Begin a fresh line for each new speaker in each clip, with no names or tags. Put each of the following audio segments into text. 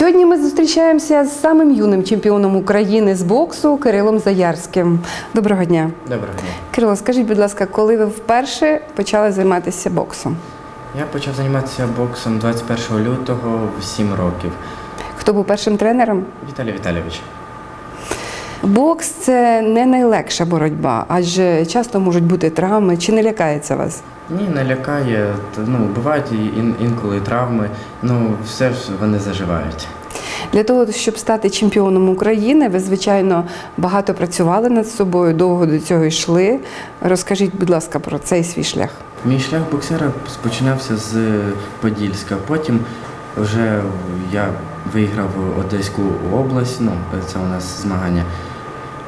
Сьогодні ми зустрічаємося з самим юним чемпіоном України з боксу Кирилом Заярським. Доброго дня.
Доброго дня.
Кирило, скажіть, будь ласка, коли ви вперше почали займатися боксом?
Я почав займатися боксом 21 лютого в 7 років.
Хто був першим тренером?
Віталій Віталійович.
Бокс це не найлегша боротьба, адже часто можуть бути травми. Чи не лякається вас?
Ні, не лякає. Ну, бувають і інколи травми, ну все ж вони заживають.
Для того, щоб стати чемпіоном України, ви, звичайно, багато працювали над собою, довго до цього йшли. Розкажіть, будь ласка, про цей свій шлях.
Мій шлях боксера починався з Подільська. Потім вже я виграв Одеську область, ну це у нас змагання.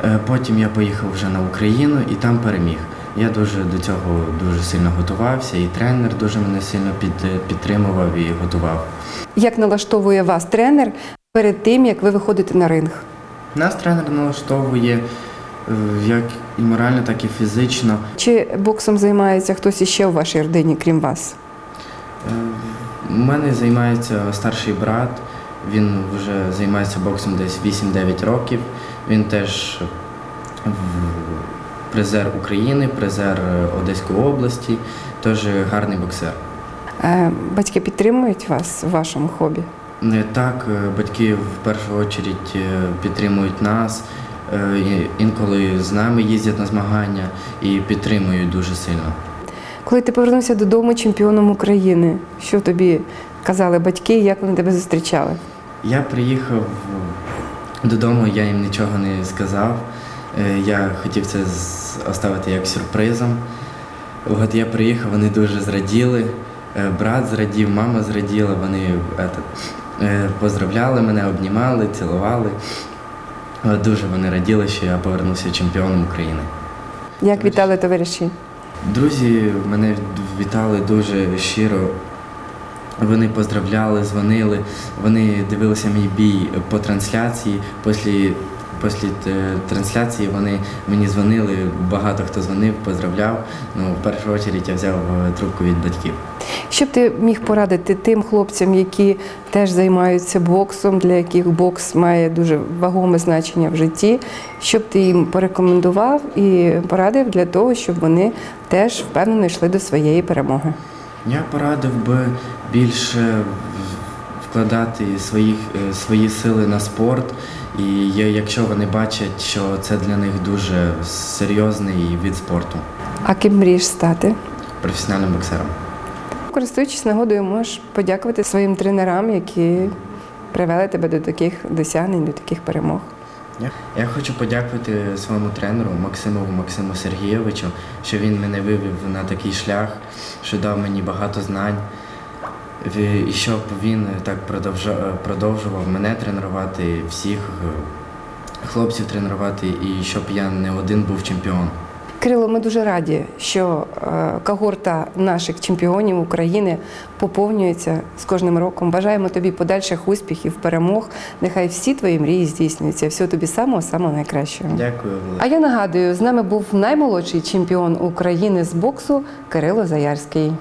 Е, Потім я поїхав вже на Україну і там переміг. Я дуже до цього дуже сильно готувався, і тренер дуже мене сильно під, підтримував і готував.
Як налаштовує вас тренер перед тим, як ви виходите на ринг?
Нас тренер налаштовує е, як і морально, так і фізично.
Чи боксом займається хтось іще у вашій родині, крім вас?
Е, У мене займається старший брат. Він вже займається боксом десь 8-9 років. Він теж в- призер України, призер е, Одеської області, теж гарний боксер.
Е, Батьки підтримують вас у вашому хобі?
Не так, е, батьки в першу чергу підтримують нас, інколи з нами їздять на змагання і підтримують дуже сильно.
Коли ти повернувся додому чемпіоном України, що тобі казали батьки, як вони тебе зустрічали?
Я приїхав додому, я їм нічого не сказав. Е, Я хотів це оставити як сюрпризом. От я приїхав, вони дуже зраділи. Е, Брат зрадів, мама зраділа, вони е, поздравляли мене, обнімали, цілували. Дуже вони раділи, що я повернувся чемпіоном України.
Як вітали товариші?
Друзі мене вітали дуже щиро. Вони поздравляли, дзвонили, вони дивилися мій бій по трансляції. Після, після е, трансляції вони мені дзвонили, багато хто дзвонив, поздравляв. Ну, в першу чергу я взяв е, трубку від батьків.
Що б ти міг порадити тим хлопцям, які теж займаються боксом, для яких бокс має дуже вагоме значення в житті? Що б ти їм порекомендував і порадив для того, щоб вони теж впевнено йшли до своєї перемоги?
Я порадив би більше вкладати своїх, е, свої сили на спорт. І якщо вони бачать, що це для них дуже серйозний від спорту,
А ким мрієш стати?
професіональним боксером.
Користуючись нагодою, можеш подякувати своїм тренерам, які привели тебе до таких досягнень, до таких перемог.
Я, я хочу подякувати своєму тренеру Максимову Максиму Сергійовичу, що він мене вивів на такий шлях, що дав мені багато знань. І щоб він так продовжував мене тренувати, всіх е, хлопців тренувати, і щоб я не один був чемпіон.
Кирило, ми дуже раді, що е, когорта наших чемпіонів України поповнюється з кожним роком. Бажаємо тобі подальших успіхів, перемог. Нехай всі твої мрії здійснюються. Всього тобі самого самого найкращого.
Дякую.
А я нагадую, з нами був наймолодший чемпіон України з боксу Кирило Заярський.